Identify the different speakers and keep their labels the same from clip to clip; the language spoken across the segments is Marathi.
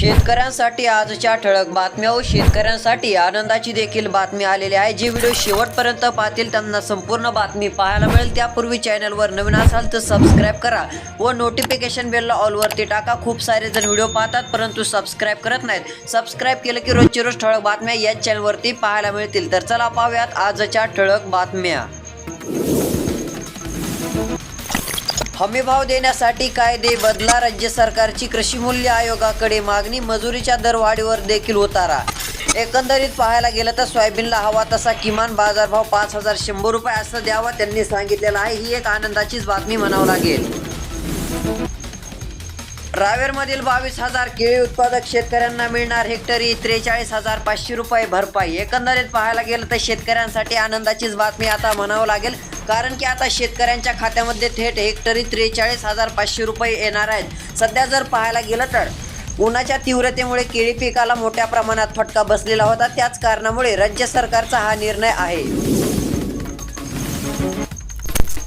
Speaker 1: शेतकऱ्यांसाठी आजच्या ठळक बातम्या व शेतकऱ्यांसाठी आनंदाची देखील बातमी आलेली आहे. जे व्हिडिओ शेवटपर्यंत पाहतील त्यांना संपूर्ण बातमी पाहायला मिळेल. त्यापूर्वी चॅनलवर नवीन असाल तर सबस्क्राईब करा व नोटिफिकेशन बेलला ऑलवरती टाका. खूप सारे जण व्हिडिओ पाहतात परंतु सबस्क्राईब करत नाहीत. सबस्क्राईब केलं की रोजची रोज ठळक बातम्या याच चॅनलवरती पाहायला मिळतील. तर चला पाहूयात आजच्या ठळक बातम्या. हमीभाव देण्यासाठी कायदे बदला राज्य सरकारची कृषी मूल्य आयोगाकडे मागणी मजुरीच्या दरवाढीवर देखील उतारा एकंदरीत पाहायला गेलं तर सोयाबीनला हवा तसा किमान बाजारभाव पाच हजार शंभर रुपये असं द्यावा त्यांनी सांगितलेलं आहे. ही एक आनंदाचीच बातमी म्हणावं लागेल. रावेरमधील बावीस हजार केळी उत्पादक शेतकऱ्यांना मिळणार हेक्टरी त्रेचाळीस हजार पाचशे रुपये भरपाई. एकंदरीत पाहायला गेलं तर शेतकऱ्यांसाठी आनंदाचीच बातमी आता म्हणावं लागेल कारण की आता शेतकऱ्यांच्या खात्यामध्ये थेट हेक्टरी त्रेचाळीस हजार पाचशे रुपये येणार आहेत. सध्या जर पाहायला गेलं तर उन्हाच्या तीव्रतेमुळे केळी पिकाला मोठ्या प्रमाणात फटका बसलेला होता. त्याच कारणामुळे राज्य सरकारचा हा निर्णय आहे.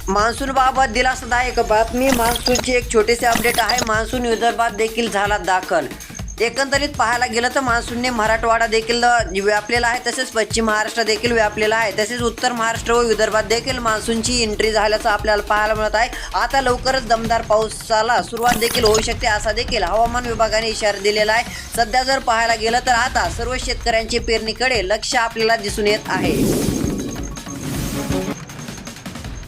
Speaker 1: मान्सून बाबत दिलासादायक बातमी मान्सूनची एक छोटीशी अपडेट आहे. मान्सून विदर्भात देखील झाला दाखल. एकंदरीत पाहायला गेलं तर मान्सूनने मराठवाडा देखील व्यापलेला आहे. तसेच पश्चिम महाराष्ट्र देखील व्यापलेला आहे. तसेच उत्तर महाराष्ट्र व विदर्भात देखील मान्सूनची एंट्री झाल्याचं आपल्याला पाहायला मिळत आहे. आता लवकरच दमदार पावसाला सुरुवात देखील होऊ शकते असा देखील हवामान विभागाने इशारा दिलेला आहे. सध्या जर पाहायला गेलं तर आता सर्व शेतकऱ्यांची पेरणीकडे लक्ष आपल्याला दिसून येत आहे.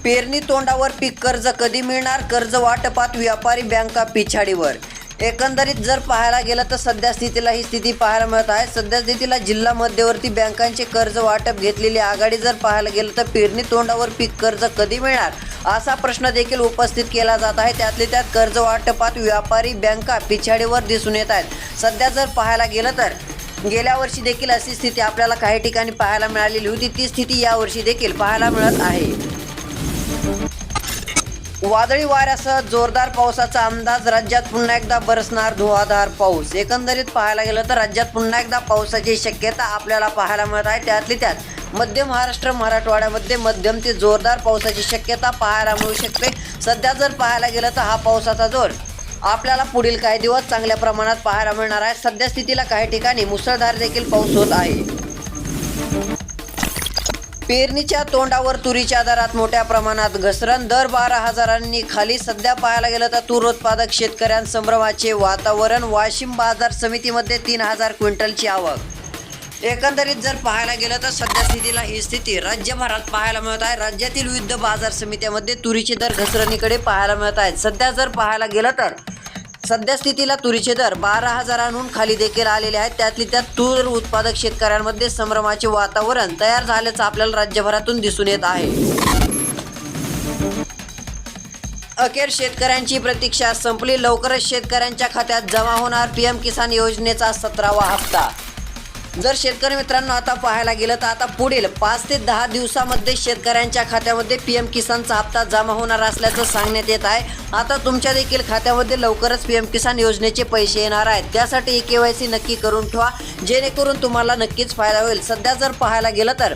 Speaker 1: पेरणी तोंडावर पीक कर्ज कधी मिळणार? कर्ज वाटपात व्यापारी बँका पिछाडीवर. एकंदरीत जर पाहायला गेलं तर सध्या स्थितीला ही स्थिती पाहायला मिळत आहे. सध्या स्थितीला जिल्हा मध्यवर्ती बँकांचे कर्ज वाटप घेतलेली आघाडी जर पाहायला गेलं तर पेरणी तोंडावर पीक कर्ज कधी मिळणार? असा प्रश्न देखील उपस्थित केला जात आहे. त्यातले त्यात कर्ज वाटपात व्यापारी बँका पिछाडीवर दिसून येत आहेत. सध्या जर पाहायला गेलं तर गेल्या वर्षी देखील अशी स्थिती आपल्याला काही ठिकाणी पाहायला मिळालेली होती. ती स्थिती यावर्षी देखील पाहायला मिळत आहे. वादळी वाऱ्यासह जोरदार पावसाचा अंदाज. राज्यात पुन्हा एकदा बरसणार धुवाधार पाऊस. एकंदरीत पाहायला गेलं तर राज्यात पुन्हा एकदा पावसाची शक्यता आपल्याला पाहायला मिळत आहे. त्यातली त्यात मध्य महाराष्ट्र मराठवाड्यामध्ये मध्यम ते जोरदार पावसाची शक्यता पाहायला मिळू शकते. सध्या जर पाहायला गेलं तर हा पावसाचा जोर आपल्याला पुढील काही दिवस चांगल्या प्रमाणात पाहायला मिळणार आहे. सध्या स्थितीला काही ठिकाणी मुसळधार देखील पाऊस होत आहे. पेरणीच्या तोंडावर तुरीच्या दरात मोठ्या प्रमाणात घसरण. दर बारा हजारांनी खाली सध्या पाहायला गेलं तर तूर उत्पादक शेतकऱ्यांसंभ्रमाचे वातावरण. वाशिम बाजार समितीमध्ये तीन हजार क्विंटलची आवक. एकंदरीत जर पाहायला गेलं तर सध्या स्थितीला ही स्थिती राज्यभरात पाहायला मिळत आहे. राज्यातील विविध बाजार समित्यामध्ये तुरीचे दर घसरणीकडे पाहायला मिळत आहेत. सध्या जर पाहायला गेलं तर सध्या स्थितीला तुरीचे दर बारा हजारांहून खाली देखील आलेले आहेत. त्यातली त्यात तूर उत्पादक शेतकऱ्यांमध्ये संभ्रमाचे वातावरण तयार झाल्याचं आपल्याला राज्यभरातून दिसून येत आहे. अखेर शेतकऱ्यांची प्रतीक्षा संपली. लवकरच शेतकऱ्यांच्या खात्यात जमा होणार पीएम किसान योजनेचा सतरावा हप्ता. जर शेतकरी मित्रांनो आता पाहायला गेलं तर आता पुढील पाच ते दहा दिवसामध्ये शेतकऱ्यांच्या खात्यामध्ये पी एम किसानचा हप्ता जमा होणार असल्याचं सांगण्यात येत आहे. आता तुमच्या देखील खात्यामध्ये लवकरच पी एम किसान योजनेचे पैसे येणार आहेत. त्यासाठी के वाय सी नक्की करून ठेवा. जेणेकरून तुम्हाला नक्कीच फायदा होईल. सध्या जर पाहायला गेलं तर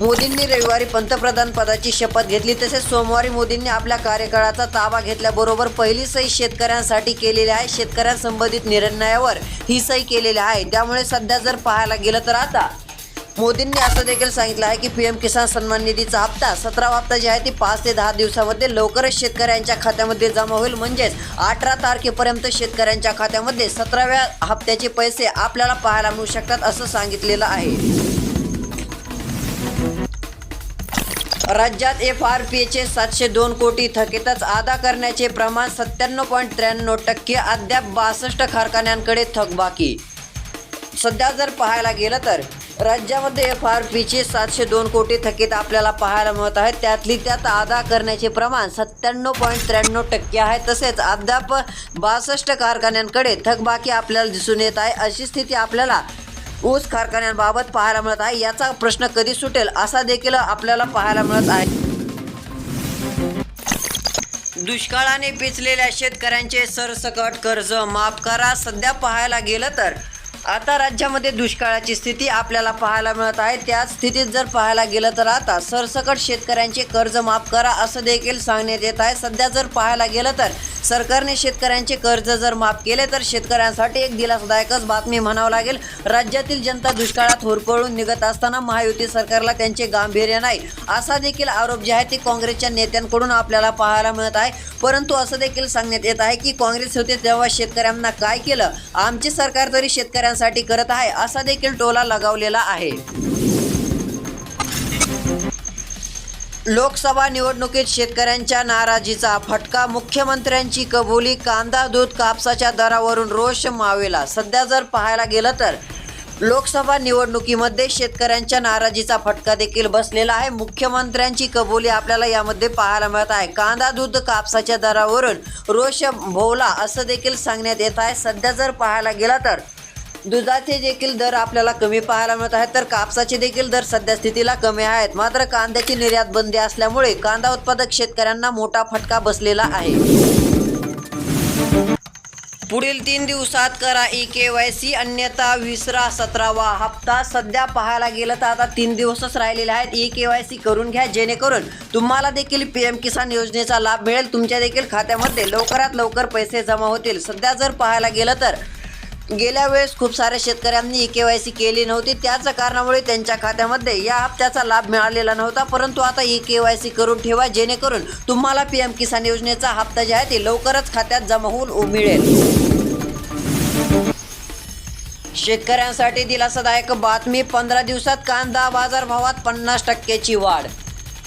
Speaker 1: मोदींनी रविवारी पंतप्रधान पदाची शपथ घेतली तसेच सोमवारी मोदींनी आपल्या कार्यकाळाचा ताबा घेतल्याबरोबर पहिली सही शेतकऱ्यांसाठी केलेली आहे. शेतकऱ्यांसंबंधित निर्णयावर ही सही केलेली आहे. त्यामुळे सध्या जर पाहायला गेलं तर आता मोदींनी असं देखील सांगितलं आहे की पी एम किसान सन्मान निधीचा हप्ता सतरा हप्ता जे आहे ती पाच ते दहा दिवसामध्ये लवकरच शेतकऱ्यांच्या खात्यामध्ये जमा होईल. म्हणजेच अठरा तारखेपर्यंत शेतकऱ्यांच्या खात्यामध्ये सतराव्या हप्त्याचे पैसे आपल्याला पाहायला मिळू शकतात असं सांगितलेलं आहे. राज्यात एफ आर पीचे सातशे दोन कोटी थकीतच अदा करण्याचे प्रमाण सत्त्याण्णव पॉईंट त्र्याण्णव टक्के अद्याप बासष्ट कारखान्यांकडे थकबाकी सध्या जर पाहायला गेलं तर राज्यामध्ये एफ आर पीचे सातशे दोन कोटी थकीत आपल्याला पाहायला मिळत आहेत. त्यातली त्यात अदा करण्याचे प्रमाण सत्त्याण्णव पॉईंट त्र्याण्णव टक्के आहे. तसेच अद्याप बासष्ट कारखान्यांकडे थकबाकी आपल्याला दिसून येत आहे. अशी स्थिती आपल्याला ऊस कारखान्यांबाबत पाहायला मिळत आहे. याचा प्रश्न कधी सुटेल असा देखील आपल्याला पाहायला मिळत आहे. दुष्काळाने पिचलेल्या शेतकऱ्यांचे सरसकट कर्ज माफ करा. सध्या पाहायला गेलं तर आता राज्यामध्ये दुष्काळाची स्थिती आपल्याला पाहायला मिळत आहे. त्याच स्थितीत जर पाहायला गेलं तर आता सरसकट शेतकऱ्यांचे कर्ज माफ करा असं देखील सांगण्यात येत आहे. सध्या जर पाहायला गेलं तर सरकारने शेतकऱ्यांचे कर्ज जर माफ केले तर शेतकऱ्यांसाठी एक दिलासदायकच बातमी म्हणावं लागेल. राज्यातील जनता दुष्काळात होरपळून निघत असताना महायुती सरकारला त्यांचे गांभीर्य नाही. असा देखील आरोप जे आहे ते काँग्रेसच्या नेत्यांकडून आपल्याला पाहायला मिळत आहे. परंतु असं देखील सांगण्यात येत आहे की काँग्रेस होते तेव्हा शेतकऱ्यांना काय केलं? आमचे सरकार तरी शेतकऱ्यांसाठी करत आहे असा देखील टोला लगावलेला आहे. लोकसभा निवडणुकीत शेतकऱ्यांच्या नाराजीचा फटका मुख्यमंत्र्यांची कबुली कांदा दूध कापसाच्या दरावरून रोष मावेला. सध्या जर पाहायला गेलं तर लोकसभा निवडणुकीमध्ये शेतकऱ्यांच्या नाराजीचा फटका देखील बसलेला आहे. मुख्यमंत्र्यांची कबुली आपल्याला यामध्ये पाहायला मिळत आहे. कांदा दूध कापसाच्या दरावरून रोष भोवला असं देखील सांगण्यात येत आहे. सध्या जर पाहायला गेला तर दुधाचे देखील दर आपल्याला कमी पाहायला मिळत आहेत तर कापसाचे देखील दर सध्या स्थितीला कमी आहेत. मात्र कांद्याची निर्यात बंदी असल्यामुळे कांदा उत्पादक शेतकऱ्यांना मोठा फटका बसलेला आहे. पुढील तीन दिवसात करा ई के वाय सी अन्यथा विसरा सतरावा हप्ता. सध्या पाहायला गेलं तर आता तीन दिवसच राहिलेले आहेत. ई के वाय सी करून घ्या जेणेकरून तुम्हाला देखील पी एम किसान योजनेचा लाभ मिळेल. तुमच्या देखील खात्यामध्ये लवकरात लवकर पैसे जमा होतील. सध्या जर पाहायला गेलं तर गेल्या वेळेस खूप साऱ्या शेतकऱ्यांनी ई के वाय सी केली नव्हती. त्याच कारणामुळे त्यांच्या खात्यामध्ये या हप्त्याचा लाभ मिळालेला नव्हता. परंतु आता ई के वाय सी करून ठेवा जेणेकरून तुम्हाला पी एम किसान योजनेचा हप्ता जे आहे ते लवकरच खात्यात जमा होऊन मिळेल. शेतकऱ्यांसाठी दिलासादायक बातमी पंधरा दिवसात कांदा बाजारभावात पन्नास टक्क्याची वाढ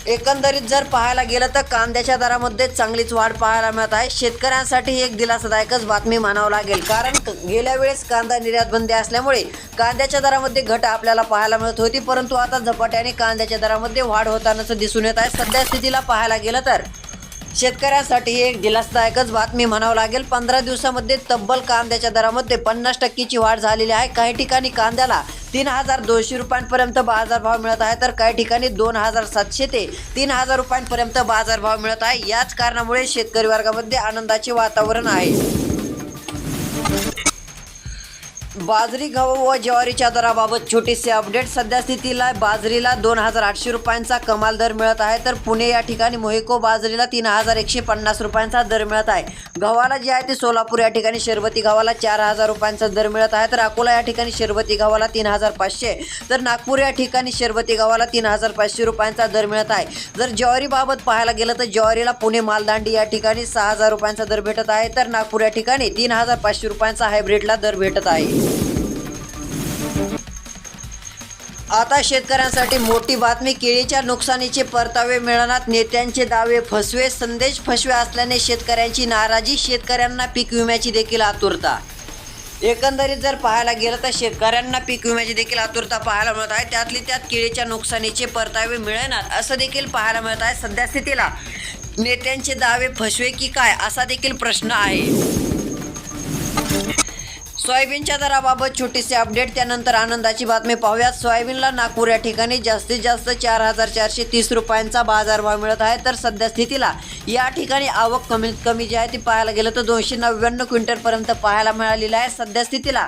Speaker 1: एकंदरीत जर पाहायला गेलं तर कांद्याच्या दरामध्ये चांगलीच वाढ पाहायला मिळत आहे. शेतकऱ्यांसाठी एक दिलासादायकच बातमी म्हणावं लागेल. कारण क- गेल्या वेळेस कांदा निर्यात बंदी असल्यामुळे कांद्याच्या दरामध्ये घट आपल्याला पाहायला मिळत होती. परंतु आता झपाट्याने कांद्याच्या दरामध्ये वाढ होतानाच दिसून येत आहे. सध्या स्थितीला पाहायला गेलं तर शेतकऱ्यांसाठी एक दिलासदायकच बातमी म्हणावं लागेल. पंधरा दिवसामध्ये तब्बल कांद्याच्या दरामध्ये पन्नास टक्केची वाढ झालेली आहे. काही ठिकाणी कांद्याला तीन हजार दोनशे रुपयांपर्यंत बाजारभाव मिळत आहे तर काही ठिकाणी दोन हजार सातशे ते तीन हजार रुपयांपर्यंत बाजारभाव मिळत आहे. याच कारणामुळे शेतकरी वर्गामध्ये आनंदाचे वातावरण आहे. बाजरी गहू व ज्वारीच्या दराबाबत छोटीसे अपडेट सध्या स्थितीला बाजरीला दोन हजार आठशे रुपयांचा कमाल दर मिळत आहे तर पुणे या ठिकाणी मोहिको बाजरीला तीन हजार एकशे पन्नास रुपयांचा दर मिळत आहे. गव्हाला जे आहे ते सोलापूर या ठिकाणी शरबती गव्हाला चार हजार रुपयांचा दर मिळत आहे तर अकोला या ठिकाणी शरबती गव्हाला तीन हजार पाचशे. तर नागपूर या ठिकाणी शरबती गव्हाला तीन हजार पाचशे रुपयांचा दर मिळत आहे. जर ज्वारीबाबत पाहायला गेलं तर ज्वारीला पुणे मालदांडी या ठिकाणी सहा हजार रुपयांचा दर भेटत आहे तर नागपूर या ठिकाणी तीन हजार पाचशे रुपयांचा हायब्रिडला दर भेटत आहे. आता शेतकऱ्यांसाठी मोठी बातमी केळीच्या नुकसानीचे परतावे मिळणार नेत्यांचे दावे फसवे संदेश फसवे असल्याने शेतकऱ्यांची नाराजी शेतकऱ्यांना पीक विम्याची देखील आतुरता. एकंदरीत जर पाहायला गेलं तर शेतकऱ्यांना पीक विम्याची देखील आतुरता पाहायला मिळत आहे. त्यातली त्यात केळीच्या नुकसानीचे परतावे मिळणार असं देखील पाहायला मिळत आहे. सध्या स्थितीला नेत्यांचे दावे फसवे की काय असा देखील प्रश्न आहे. सोयाबीनच्या दराबाबत छोटीशी अपडेट त्यानंतर आनंदाची बातमी पाहूयात. सोयाबीनला नागपूर या ठिकाणी जास्तीत जास्त चार हजार चारशे तीस रुपयांचा बाजारभाव मिळत आहे. तर सध्या स्थितीला या ठिकाणी आवक कमीत कमी जी आहे ती पाहायला गेलं तर दोनशे नव्याण्णव क्विंटलपर्यंत पाहायला मिळालेली आहे. सध्या स्थितीला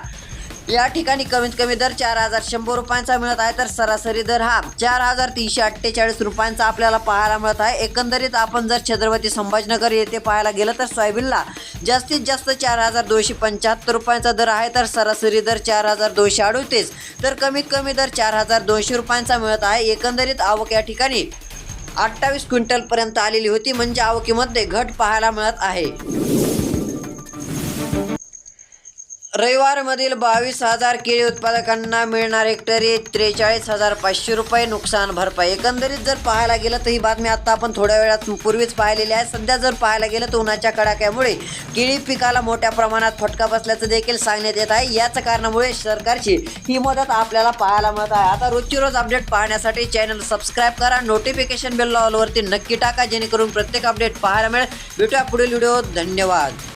Speaker 1: या ठिकाणी कमीत कमी दर चार हजार शंभर रुपयांचा मिळत आहे तर सरासरी दर हा चार हजार तीनशे अठ्ठेचाळीस रुपयांचा आपल्याला पाहायला मिळत आहे. एकंदरीत आपण जर छत्रपती संभाजीनगर येथे पाहायला गेलं तर सोयाबीनला जास्तीत जास्त चार हजार दोनशे पंच्याहत्तर रुपयांचा दर आहे तर सरासरी दर चार हजार दोनशे अडतीस तर कमीत कमी दर चार हजार दोनशे रुपयांचा मिळत आहे. एकंदरीत आवक या ठिकाणी अठ्ठावीस क्विंटलपर्यंत आलेली होती म्हणजे आवकीमध्ये घट पाहायला मिळत आहे. रविवारमधील बावीस हजार केळी उत्पादकांना मिळणार हेक्टरी त्रेचाळीस हजार पाचशे रुपये नुकसान भरपाई. एकंदरीत जर पाहायला गेलं तर ही बातमी आता आपण थोड्या वेळात पूर्वीच पाहिलेली आहे. सध्या जर पाहायला गेलं तर उन्हाच्या कडाक्यामुळे केळी पिकाला मोठ्या प्रमाणात फटका बसल्याचं देखील सांगण्यात येत आहे. याच कारणामुळे सरकारची ही मदत आपल्याला पाहायला मिळत आहे. आता रोजची रोज अपडेट पाहण्यासाठी चॅनल सबस्क्राईब करा. नोटिफिकेशन बेल ऑलवरती नक्की टाका जेणेकरून प्रत्येक अपडेट पाहायला मिळेल. भेटूया पुढील व्हिडिओ धन्यवाद.